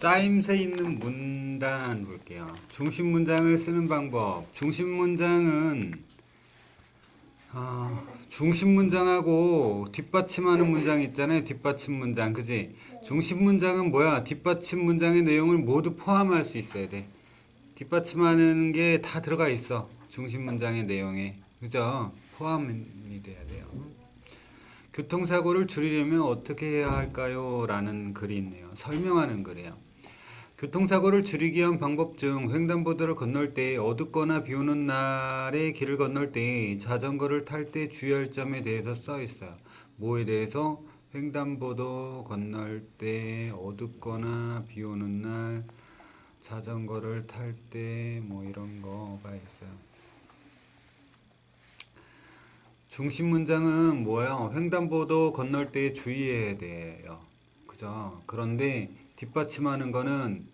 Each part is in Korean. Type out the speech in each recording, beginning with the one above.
짜임새 있는 문단 볼게요. 중심 문장을 쓰는 방법. 중심 문장은 아, 중심 문장하고 뒷받침하는 문장 있잖아요. 뒷받침 문장, 그지? 중심 문장은 뭐야? 뒷받침 문장의 내용을 모두 포함할 수 있어야 돼. 뒷받침하는 게 다 들어가 있어. 중심 문장의 내용에, 그죠? 포함이 돼야 돼요. 교통사고를 줄이려면 어떻게 해야 할까요? 라는 글이 있네요. 설명하는 글이에요. 교통사고를 줄이기 위한 방법 중 횡단보도를 건널 때 어둡거나 비 오는 날에 길을 건널 때 자전거를 탈 때 주의할 점에 대해서 써 있어요. 뭐에 대해서 횡단보도 건널 때 어둡거나 비 오는 날 자전거를 탈 때 뭐 이런 거가 있어요. 중심 문장은 뭐예요? 횡단보도 건널 때 주의해야 돼요. 그죠? 그런데 뒷받침하는 거는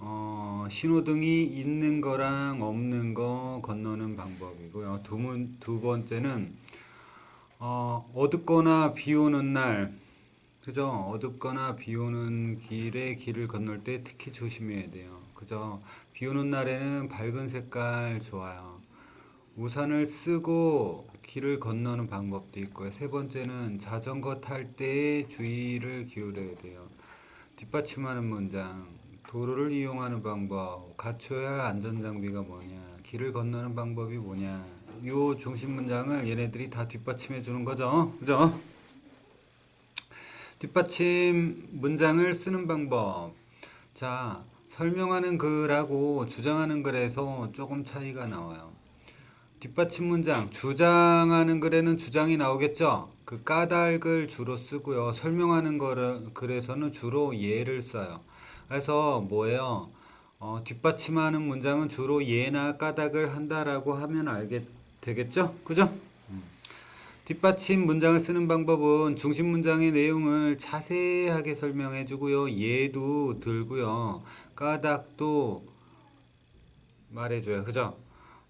어, 신호등이 있는 거랑 없는 거 건너는 방법이고요. 두, 문, 두 번째는 어, 어둡거나 비 오는 날, 그죠? 어둡거나 비 오는 길에 길을 건널 때 특히 조심해야 돼요. 그죠? 비 오는 날에는 밝은 색깔 좋아요. 우산을 쓰고 길을 건너는 방법도 있고요. 세 번째는 자전거 탈 때 주의를 기울여야 돼요. 뒷받침하는 문장, 도로를 이용하는 방법, 갖춰야 할 안전장비가 뭐냐, 길을 건너는 방법이 뭐냐, 요 중심 문장을 얘네들이 다 뒷받침해 주는 거죠. 그죠? 뒷받침 문장을 쓰는 방법. 자, 설명하는 글하고 주장하는 글에서 조금 차이가 나와요. 뒷받침 문장, 주장하는 글에는 주장이 나오겠죠? 그 까닭을 주로 쓰고요. 설명하는 글에서는 주로 예를 써요. 그래서 뭐예요? 어, 뒷받침하는 문장은 주로 예나 까닭을 한다라고 하면 알게 되겠죠? 그죠? 음. 뒷받침 문장을 쓰는 방법은 중심 문장의 내용을 자세하게 설명해 주고요. 예도 들고요. 까닭도 말해줘요. 그죠?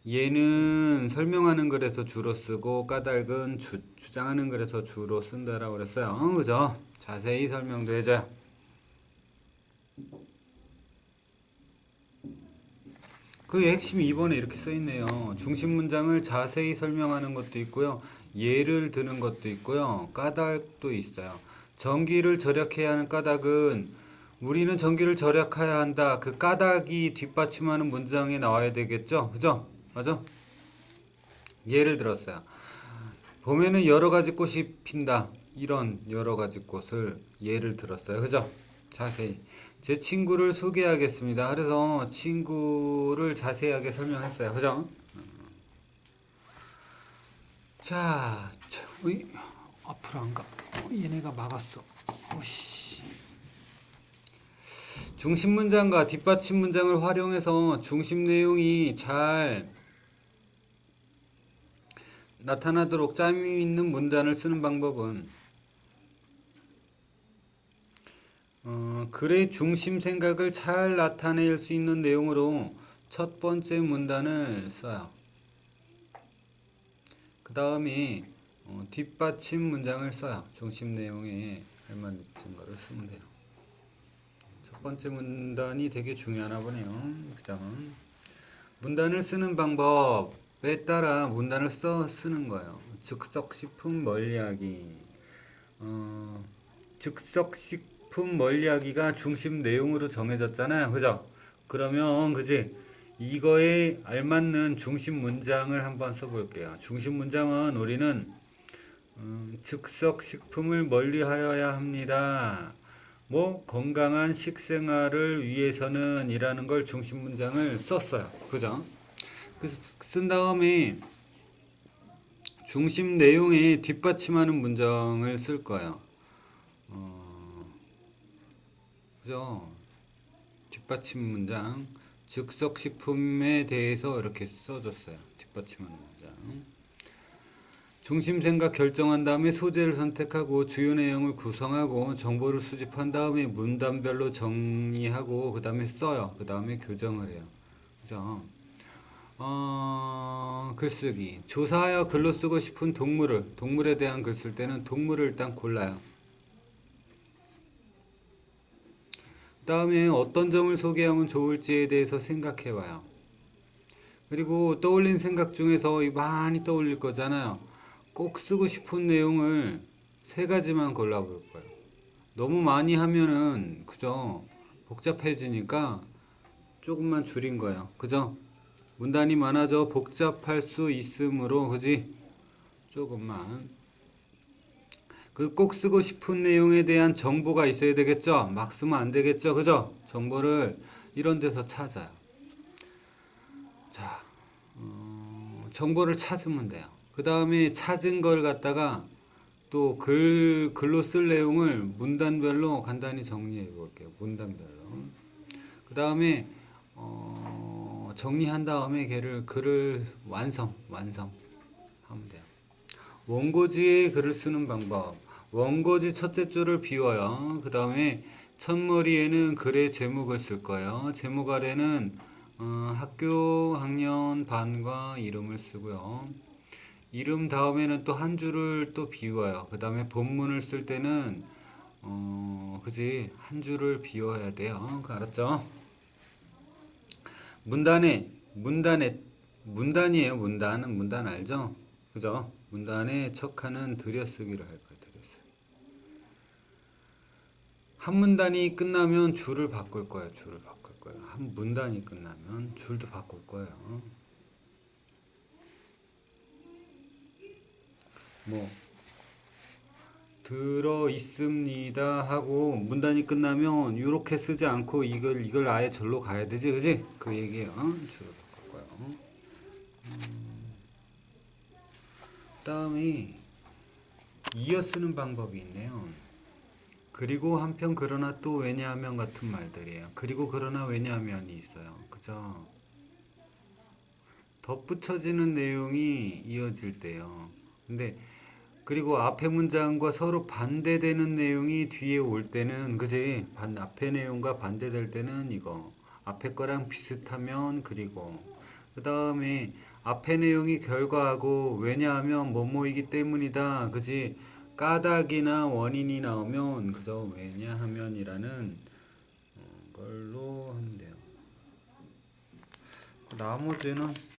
얘는 설명하는 글에서 주로 쓰고 까닭은 주, 주장하는 글에서 주로 쓴다라고 그랬어요. 어, 그죠? 자세히 설명도 해줘요. 그 핵심이 2번에 이렇게 써 있네요. 중심 문장을 자세히 설명하는 것도 있고요. 예를 드는 것도 있고요. 까닭도 있어요. 전기를 절약해야 하는 까닭은 우리는 전기를 절약해야 한다. 그 까닭이 뒷받침하는 문장에 나와야 되겠죠? 그죠? 맞아? 예를 들었어요. 봄에는 여러 가지 꽃이 핀다. 이런 여러 가지 꽃을 예를 들었어요. 그죠? 자세히. 제 친구를 소개하겠습니다. 그래서 친구를 자세하게 설명했어요. 그죠? 자, 자 어이, 앞으로 안 가. 어, 얘네가 막았어. 오씨. 중심 문장과 뒷받침 문장을 활용해서 중심 내용이 잘 나타나도록 짬이 있는 문단을 쓰는 방법은 어, 글의 중심 생각을 잘 나타낼 수 있는 내용으로 첫 번째 문단을 써요. 그 다음에 어, 뒷받침 문장을 써요. 중심 내용에 알맞은 거를 쓰면 돼요. 첫 번째 문단이 되게 중요하나 보네요. 그죠? 문단을 쓰는 방법에 따라 문단을 써 쓰는 거예요. 즉석식품 멀리하기. 어, 즉석식 품 멀리하기가 중심 내용으로 정해졌잖아요. 그죠? 그러면 그지? 이거에 알맞는 중심 문장을 한번 써볼게요. 중심 문장은 우리는 음, 즉석 식품을 멀리하여야 합니다. 뭐 건강한 식생활을 위해서는 이라는 걸 중심 문장을 썼어요. 그죠? 그쓴 다음에 중심 내용에 뒷받침하는 문장을 쓸 거예요. 어, 그죠? 뒷받침 문장 즉석식품에 대해서 이렇게 써줬어요. 뒷받침하는 문장. 중심 생각 결정한 다음에 소재를 선택하고 주요 내용을 구성하고 정보를 수집한 다음에 문단별로 정리하고 그 다음에 써요. 그 다음에 교정을 해요. 그죠? 어, 글쓰기. 조사하여 글로 쓰고 싶은 동물을, 동물에 대한 글 쓸 때는 동물을 일단 골라요. 다음에 어떤 점을 소개하면 좋을지에 대해서 생각해 봐요. 그리고 떠올린 생각 중에서 이 많이 떠올릴 거잖아요. 꼭 쓰고 싶은 내용을 세 가지만 골라볼 거예요. 너무 많이 하면은 그죠? 복잡해지니까 조금만 줄인 거예요. 그죠? 문단이 많아져 복잡할 수 있으므로 그지? 조금만 그 꼭 쓰고 싶은 내용에 대한 정보가 있어야 되겠죠? 막 쓰면 안 되겠죠? 그죠? 정보를 이런 데서 찾아요. 자, 어, 정보를 찾으면 돼요. 그 다음에 찾은 걸 갖다가 또 글, 글로 쓸 내용을 문단별로 간단히 정리해 볼게요. 문단별로. 그 다음에, 어, 정리한 다음에 걔를, 글을 완성, 완성 하면 돼요. 원고지에 글을 쓰는 방법. 원고지 첫째 줄을 비워요. 그 다음에 첫머리에는 글의 제목을 쓸 거예요. 제목 아래는 어, 학교, 학년, 반과 이름을 쓰고요. 이름 다음에는 또 한 줄을 또 비워요. 그 다음에 본문을 쓸 때는 어, 그지 한 줄을 비워야 돼요. 그 알았죠? 문단에 문단에 문단이에요. 문단 문단 알죠? 그죠? 문단에 척하는 들여쓰기를 할 거예요. 들여쓰기. 한 문단이 끝나면 줄을 바꿀 거예요. 줄을 바꿀 거예요. 한 문단이 끝나면 줄도 바꿀 거예요. 뭐 들어 있습니다 하고 문단이 끝나면 이렇게 쓰지 않고 이걸 이걸 아예 절로 가야 되지, 그지? 그 얘기예요. 줄을 바꿀 거예요. 음, 다음에 이어 쓰는 방법이 있네요. 그리고 한편 그러나 또 왜냐하면 같은 말들이에요. 그리고 그러나 왜냐하면이 있어요. 그죠? 덧붙여지는 내용이 이어질 때요. 근데 그리고 앞에 문장과 서로 반대되는 내용이 뒤에 올 때는 그지? 반 앞에 내용과 반대될 때는 이거 앞에 거랑 비슷하면 그리고 그 다음에 앞에 내용이 결과하고 왜냐하면 뭐뭐이기 때문이다 그지? 까닭이나 원인이 나오면 그저 왜냐하면이라는 어, 걸로 하면 돼요. 나머지는